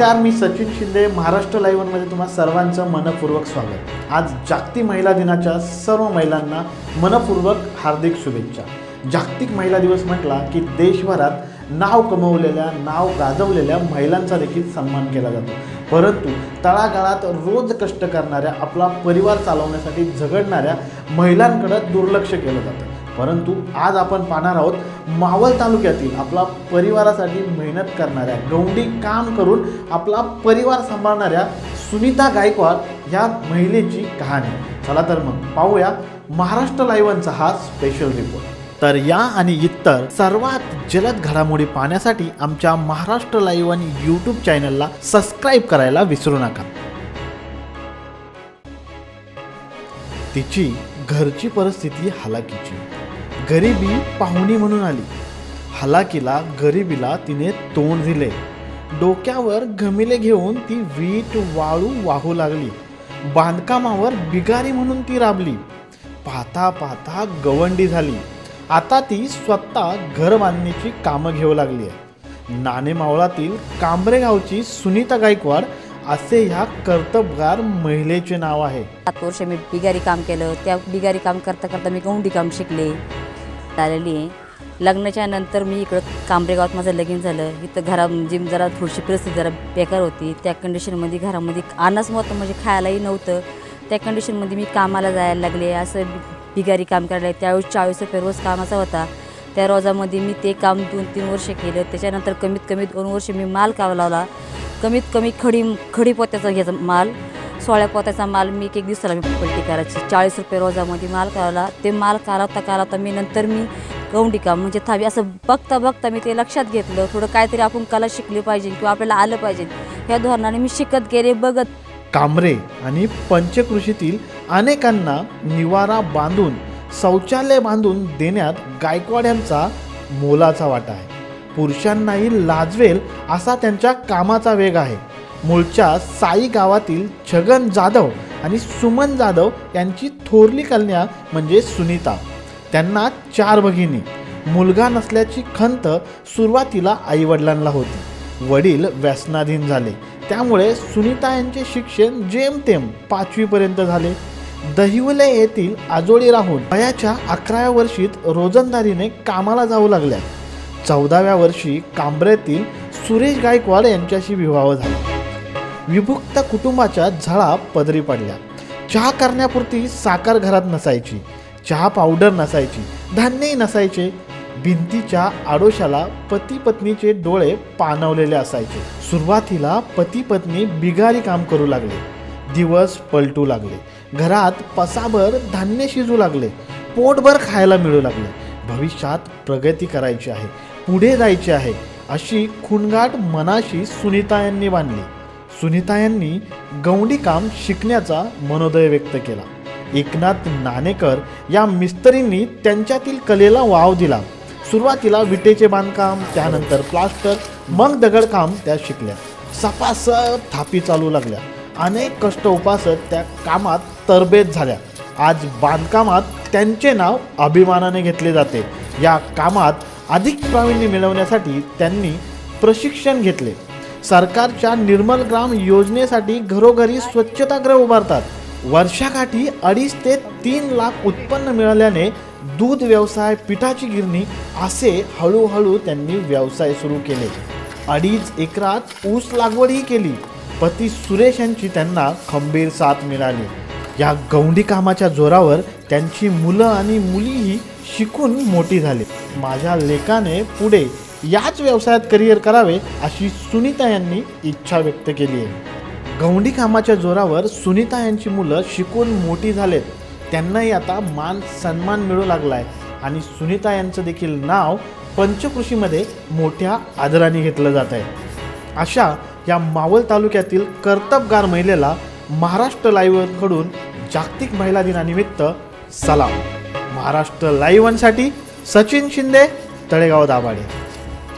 नमस्कार मी सचिन शिंदे महाराष्ट्र लाईव्हमध्ये तुम्हा सर्वांचं मनपूर्वक स्वागत. आज जागतिक महिला दिनाच्या सर्व महिलांना मनपूर्वक हार्दिक शुभेच्छा. जागतिक महिला दिवस म्हटला की देशभरात नाव कमवलेल्या नाव गाजवलेल्या महिलांचा देखील सन्मान केला जातो. परंतु तळागाळात रोज कष्ट करणाऱ्या आपला परिवार चालवण्यासाठी झगडणाऱ्या महिलांकडं दुर्लक्ष केलं जातं. परंतु आज आपण पाहणार आहोत मावळ तालुक्यातील आपला परिवारासाठी मेहनत करणाऱ्या गौंडी काम करून आपला परिवार सांभाळणाऱ्या सुनीता गायकवाड या महिलेची कहाणी. चला तर मग पाहूया महाराष्ट्र लाईव्हनचा हा स्पेशल रिपोर्ट तर या आणि इतर सर्वात जलद घडामोडी पाहण्यासाठी आमच्या महाराष्ट्र लाईव्ह आणि यूट्यूब चॅनलला सबस्क्राईब करायला विसरू नका. तिची घरची परिस्थिती हलाकीची. गरिबी पाहुणी म्हणून आली. हलाकीला गरिबीला तिने तोंड दिले. डोक्यावर घमिले घेऊन ती वीट वाळू वाहू लागली. बांधकामावर बिगारी म्हणून ती राबली. पाहता पाहता गवंडी झाली. आता ती स्वतः घर बांधण्याची कामं घेऊ लागली आहे. नाणेमावळातील कांबरे गावची सुनीता गायकवाड असे ह्या कर्तबगार महिलेचे नाव आहे. सात वर्ष मी बिगारी काम केलं. त्या बिगारी काम करता करता मी गौंडी काम शिकले. आलेली आहे. लग्नाच्या नंतर मी इकडं कांबरेगावात माझं लगीन झालं. इथं घरा म्हणजे जरा थोडीशी परिस्थिती जरा बेकार होती. त्या कंडिशनमध्ये घरामध्ये आणच मत म्हणजे खायलाही नव्हतं. त्या कंडिशनमध्ये मी कामाला जायला लागले. असं बिगारी काम करायला त्यावेळेस चाळीस रुपये रोज कामाचा होता. त्या रोजामध्ये मी ते काम दोन तीन वर्ष केलं. त्याच्यानंतर कमीत कमी दोन वर्ष मी माल कावा लावला. कमीत कमी खडी खडी पोत्याचा घ्यायचा माल. सोळ्या पोत्याचा माल मी एक एक दिवसाला मी पलटी करायची. चाळीस रुपये रोजामध्ये माल काढला. ते माल काढता काढता मी नंतर मी गौंडी काम म्हणजे थावी असं बघता बघता मी ते लक्षात घेतलं. थोडं काहीतरी आपण कला शिकली पाहिजे किंवा आपल्याला आलं पाहिजे. ह्या धोरणाने मी शिकत गेले बघत कांबरे आणि पंचकृषीतील अनेकांना निवारा बांधून शौचालय बांधून देण्यात गायकवाड यांचा मोलाचा वाटा आहे. पुरुषांनाही लाजवेल असा त्यांच्या कामाचा वेग आहे. मूळच्या साई गावातील छगन जाधव आणि सुमन जाधव यांची थोरली कन्या म्हणजे सुनीता. त्यांना चार भगिनी. मुलगा नसल्याची खंत सुरुवातीला आईवडिलांना होती. वडील व्यसनाधीन झाले. त्यामुळे सुनीता यांचे शिक्षण जेमतेम पाचवीपर्यंत झाले. दहिवले येथील आजोळी राहून वयाच्या अकराव्या वर्षीत रोजंदारीने कामाला जाऊ लागल्या. चौदाव्या वर्षी कांबऱ्यातील सुरेश गायकवाड यांच्याशी विवाह झाला. विभुक्त कुटुंबाच्या झळा पदरी पडल्या. चहा करण्यापुरती साखर घरात नसायची. चहा पावडर नसायची. धान्यही नसायचे. भिंतीच्या आडोशाला पती पत्नीचे डोळे पाणवलेले असायचे. सुरुवातीला पती पत्नी बिगारी काम करू लागले. दिवस पलटू लागले. घरात पसाभर धान्य शिजू लागले. पोटभर खायला मिळू लागले. भविष्यात प्रगती करायची आहे. पुढे जायचे आहे. अशी खुणगाट मनाशी सुनीता यांनी बांधली. सुनीता यांनी गौंडी काम शिकण्याचा मनोदय व्यक्त केला. एकनाथ नाणेकर या मिस्त्रींनी त्यांच्यातील कलेला वाव दिला. सुरुवातीला विटेचे बांधकाम त्यानंतर प्लास्टर मग दगडकाम त्या शिकल्या. सपासप थापी चालू लागल्या. अनेक कष्ट उपासत त्या कामात तरबेज झाल्या. आज बांधकामात त्यांचे नाव अभिमानाने घेतले जाते. या कामात अधिक प्रावीण्य मिळवण्यासाठी त्यांनी प्रशिक्षण घेतले. सरकारच्या निर्मल ग्राम योजनेसाठी घरोघरी स्वच्छतागृह उभारतात. वर्षाकाठी अडीच ते तीन लाख उत्पन्न मिळाल्याने दूध व्यवसाय पिठाची गिरणी असे हळूहळू त्यांनी व्यवसाय सुरू केले. अडीच एकरात ऊस लागवडही केली. पती सुरेश यांची त्यांना खंबीर साथ मिळाली. या गौंडी कामाच्या जोरावर त्यांची मुलं आणि मुलीही शिकून मोठी झाली. माझ्या लेखाने पुढे याच व्यवसायात करिअर करावे अशी सुनीता यांनी इच्छा व्यक्त केली आहे. गवंडी कामाच्या जोरावर सुनीता यांची मुलं शिकून मोठी झालेत. त्यांनाही आता मान सन्मान मिळू लागलाय. आणि सुनीता यांचं देखील नाव पंचकृषीमध्ये मोठ्या आदराने घेतलं जात आहे. अशा या मावळ तालुक्यातील कर्तबगार महिलेला महाराष्ट्र लाईव्हकडून जागतिक महिला दिनानिमित्त सलाम. महाराष्ट्र लाईव्हसाठी सचिन शिंदे तळेगाव दाभाडे.